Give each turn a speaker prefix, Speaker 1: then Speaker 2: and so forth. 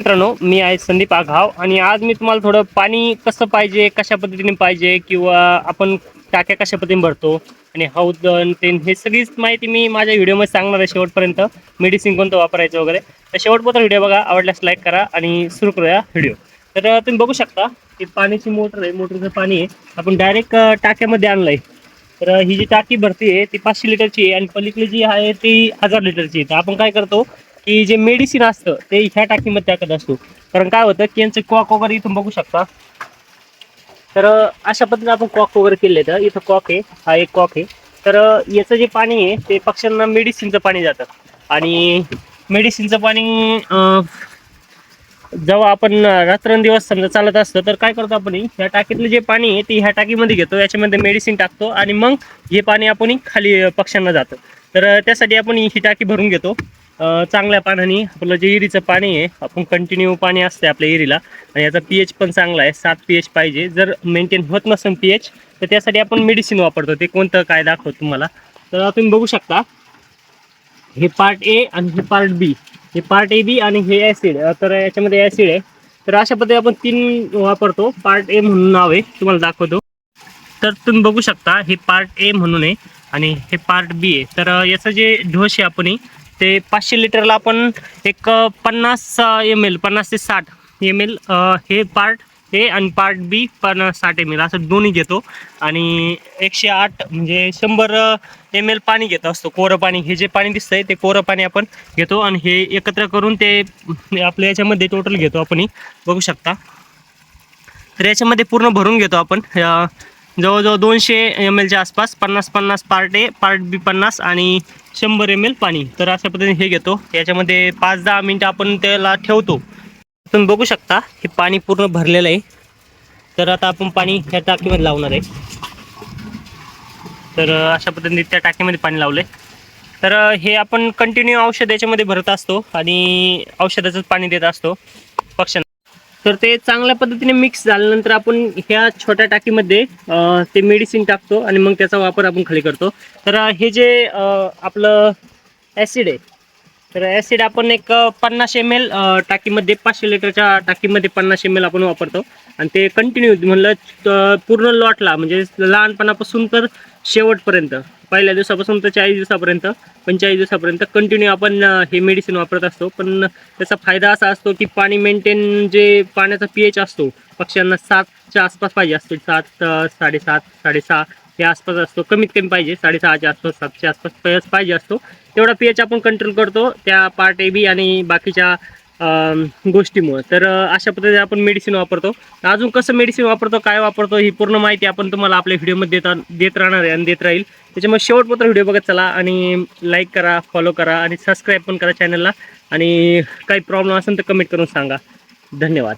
Speaker 1: मित्रांनो मी आहे संदीप आघाव आणि आज मी तुम्हाला थोडं पाणी कसं पाहिजे कशा पद्धतीने पाहिजे किंवा आपण टाक्या कशा पद्धतीने भरतो आणि हौद ते हे सगळीच माहिती मी माझ्या व्हिडिओमध्ये सांगणार आहे शेवटपर्यंत. मेडिसिन कोणतं वापरायचं वगैरे. तर शेवटपर्यंत व्हिडिओ बघा आवडल्यास लाईक करा आणि सुरू करूया व्हिडिओ तर तुम्ही बघू शकता की पाण्याची मोटर आहे मोटरचं पाणी आहे. आपण डायरेक्ट टाक्यामध्ये आणलं आहे तर ही जी टाकी भरती आहे ती पाचशे लिटरची आहे आणि पलीकडे जी आहे ती हजार लिटरची आहे. तर आपण काय करतो की जे मेडिसिन असतं ते ह्या टाकीमध्ये टाकत असतो. कारण काय होतं की यांचे कॉक वगैरे इथून बघू शकता. तर अशा पद्धतीने आपण कॉक वगैरे केले तर इथं कॉक आहे हा एक कॉक आहे. तर याचं जे पाणी आहे ते पक्ष्यांना मेडिसिनचं पाणी जातं. आणि मेडिसिनचं पाणी जेव्हा आपण रात्रंदिवस समजा चालत असतं तर काय करतो आपण ह्या टाकीतलं जे पाणी आहे ते ह्या टाकीमध्ये घेतो. याच्यामध्ये मेडिसिन टाकतो आणि मग हे पाणी आपण खाली पक्ष्यांना जातं. तर त्यासाठी आपण ही टाकी भरून घेतो. चांगल्या पाण्याने आपलं जे इरीचं पाणी आहे आपण कंटिन्यू पाणी असते आपल्या इरीला. आणि याचा पी एच पण चांगला आहे सात पी एच पाहिजे. जर मेंटेन होत नसेल पी एच तर त्यासाठी आपण मेडिसिन वापरतो. ते कोणतं काय दाखवतो तुम्हाला. तर तुम्ही बघू शकता. हे पार्ट ए आणि हे पार्ट बी हे पार्ट ए बी आणि हे ॲसिड तर याच्यामध्ये ॲसिड आहे. तर अशा पद्धतीने आपण तीन वापरतो. पार्ट ए म्हणून नाव आहे. तुम्हाला दाखवतो. तर तुम्ही बघू शकता हे पार्ट ए म्हणून आहे आणि हे पार्ट बी आहे. तर याचं जे ढोस आहे आपण ते पाचशे लिटरला आपण एक पन्नास एम एल पन्नास ते साठ एम एल हे पार्ट ए आणि पार्ट बी पण साठ एम एल असं दोन्ही घेतो. आणि एकशे आठ म्हणजे शंभर एम एल पाणी घेत असतो कोरं पाणी. हे जे पाणी दिसतंय ते कोरं पाणी आपण घेतो आणि हे एकत्र करून ते आपल्या याच्यामध्ये टोटल घेतो आपण बघू शकता. तर याच्यामध्ये पूर्ण भरून घेतो आपण जवळजवळ दोनशे एम एलच्या आसपास पन्नास पन्नास पार्ट ए पार्ट बी पन्नास आणि शंभर एम एल पाणी. तर अशा पद्धतीने हे घेतो. याच्यामध्ये पाच दहा मिनटं आपण त्याला ठेवतो. तुम्ही बघू शकता हे पाणी पूर्ण भरलेलं आहे. तर आता आपण पाणी ह्या टाकीमध्ये लावणार आहे. तर अशा पद्धतीने त्या टाकीमध्ये पाणी लावलं आहे तर हे आपण कंटिन्यू औषध याच्यामध्ये भरत असतो आणि औषधाचंच पाणी देत असतो. पक्ष्यांना. तर ते चांगल्या पद्धतीने मिक्स झाल्यानंतर आपण ह्या छोट्या टाकीमध्ये ते मेडिसिन टाकतो आणि मग त्याचा वापर आपण खाली करतो. तर हे जे आपलं ॲसिड आहे तर ॲसिड आपण एक पन्नास एम एल टाकीमध्ये पाचशे लिटरच्या टाकीमध्ये पन्नास एम एल आपण वापरतो. आणि ते कंटिन्यू म्हणलं पूर्ण लॉटला म्हणजे लहानपणापासून तर शेवटपर्यंत पहिल्या दिवसापासून तर चाळीस दिवसापर्यंत पंचेचाळीस दिवसापर्यंत कंटिन्यू आपण हे मेडिसिन वापरत असतो. पण त्याचा फायदा असा असतो की पाणी मेंटेन जे पाण्याचा पी एच असतो पक्ष्यांना सातच्या आसपास पाहिजे असतो सात साडेसात साडेसहा. या आसपास असतो. कमीत कमी पाहिजे. साडेसहाच्या आसपास सातच्या आसपास पी पाहिजे असतो. तेवढा पी एच आपण कंट्रोल करतो. त्या पार्ट ए बी आणि बाकीच्या गोष्टीमुळं. तर अशा पद्धतीने आपण मेडिसिन वापरतो. अजून कसं मेडिसिन वापरतो काय वापरतो ही पूर्ण माहिती आपण तुम्हाला आपल्या व्हिडिओमध्ये देता देत राहणार आहे आणि देत राहील. त्याच्यामुळे शेवटपर्यंत व्हिडिओ बघत चला आणि लाईक करा फॉलो करा आणि सबस्क्राईब पण करा चॅनलला आणि काही प्रॉब्लेम असेल तर कमेंट करून सांगा. धन्यवाद.